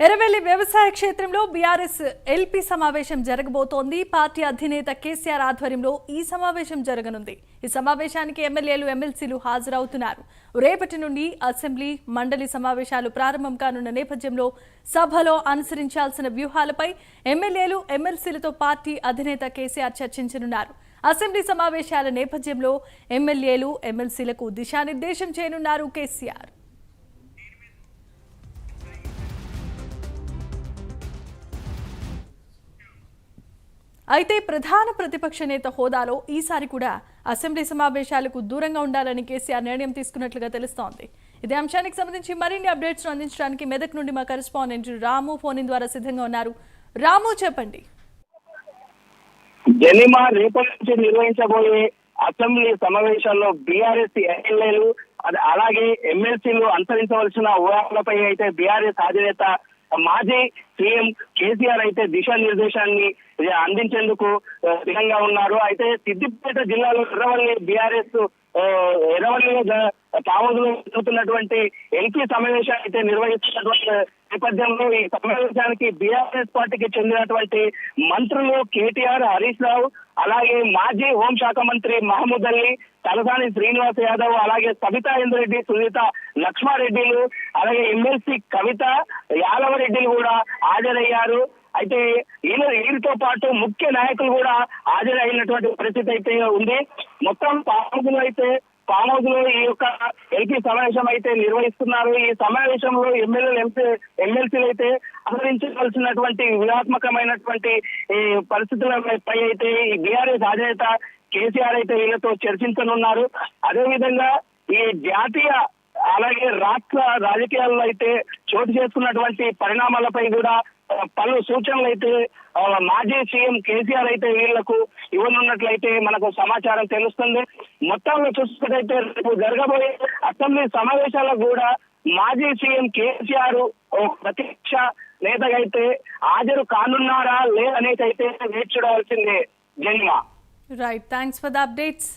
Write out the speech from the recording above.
ఎర్రవెల్లి వ్యవసాయ క్షేత్రంలో BRS LP సమావేశం జరగబోతోంది. పార్టీ అధినేత కేసీఆర్ ఆధ్వర్యంలో ఈ సమావేశం జరగనుంది. ఈ సమావేశానికి ఎమ్మెల్యేలు ఎమ్మెల్సీలు హాజరవుతున్నారు. రేపటి నుండి అసెంబ్లీ మండలి సమావేశాలు ప్రారంభం కానున్న నేపథ్యంలో సభలో అనుసరించాల్సిన వ్యూహాలపై ఎమ్మెల్యేలు ఎమ్మెల్సీలతో పార్టీ అధినేత కేసీఆర్ చర్చించనున్నారు. అసెంబ్లీ సమావేశాల నేపథ్యంలో ఎమ్మెల్యేలు ఎమ్మెల్సీలకు దిశానిర్దేశం చేయనున్నారు కేసీఆర్. అయితే ప్రధాన ప్రతిపక్ష నేత హోదాలో ఈసారి కూడా అసెంబ్లీ సమావేశాలకు దూరంగా ఉండాలని కేసీఆర్ నిర్ణయం తీసుకున్నట్లుగా తెలుస్తోంది. ఇదే అంశానికి సంబంధించి మరిన్ని అప్డేట్స్ అందించడానికి మెదక్ నుండి మా కరెస్పాండెంట్ రాము ఫోన్ ద్వారా సిద్ధంగా ఉన్నారు. రాము చెప్పండి. జనిమా రేపటి నుంచి నిర్వహించబోయే అసెంబ్లీ సమావేశాల్లో బీఆర్ఎస్ ఎమ్మెల్యేలు అలాగే ఎమ్మెల్సీలు అనుసరించవలసిన ఊహాలపై అయితే బీఆర్ఎస్ అధినేత మాజీ సీఎం కేసీఆర్ అయితే దిశా నిర్దేశాన్ని అందించేందుకు సిద్ధంగా ఉన్నారు. అయితే సిద్దిపేట జిల్లాలో ఎర్రవల్లి బీఆర్ఎస్ ఎర్రవల్లిలో జరుగుతున్నటువంటి ఎల్పీ సమావేశం అయితే నిర్వహిస్తున్నటువంటి నేపథ్యంలో ఈ సమావేశానికి బీఆర్ఎస్ పార్టీకి చెందినటువంటి మంత్రులు కేటీఆర్ హరీష్ రావు అలాగే మాజీ హోంశాఖ మంత్రి మహమూద్ అలీ తలసాని శ్రీనివాస్ యాదవ్ అలాగే సబితా ఇంద్రెడ్డి సునీత లక్ష్మారెడ్డిలు అలాగే ఎమ్మెల్సీ కవిత యాదవరెడ్డిలు కూడా హాజరయ్యారు. అయితే వీళ్ళ వీరితో పాటు ముఖ్య నాయకులు కూడా హాజరైనటువంటి పరిస్థితి అయితే ఉంది. మొత్తం పాములు అయితే ఫామ్ ఈ యొక్క ఎల్పీ సమావేశం అయితే నిర్వహిస్తున్నారు. ఈ సమావేశంలో ఎమ్మెల్యేలు ఎంపీ ఎమ్మెల్సీలు అయితే అనుసరించవలసినటువంటి వ్యూహాత్మకమైనటువంటి ఈ పరిస్థితులపై అయితే ఈ బీఆర్ఎస్ అధినేత కేసీఆర్ అయితే వీళ్ళతో చర్చించనున్నారు. అదేవిధంగా ఈ జాతీయ అలాగే రాష్ట్ర రాజకీయాల్లో అయితే చోటు చేసుకున్నటువంటి పరిణామాలపై కూడా పలు సూచనలు అయితే మాజీ సీఎం కేసీఆర్ అయితే వీళ్ళకు ఇవ్వనున్నట్లయితే మనకు సమాచారం తెలుస్తుంది. మొత్తంలో చూసుకున్నట్టయితే రేపు జరగబోయే అసెంబ్లీ సమావేశాలకు కూడా మాజీ సీఎం కేసీఆర్ ప్రతిపక్ష నేతగా అయితే హాజరు కానున్నారా? లేదనేది అయితే వేచి చూడవలసిందే. జన్మ right thanks for the updates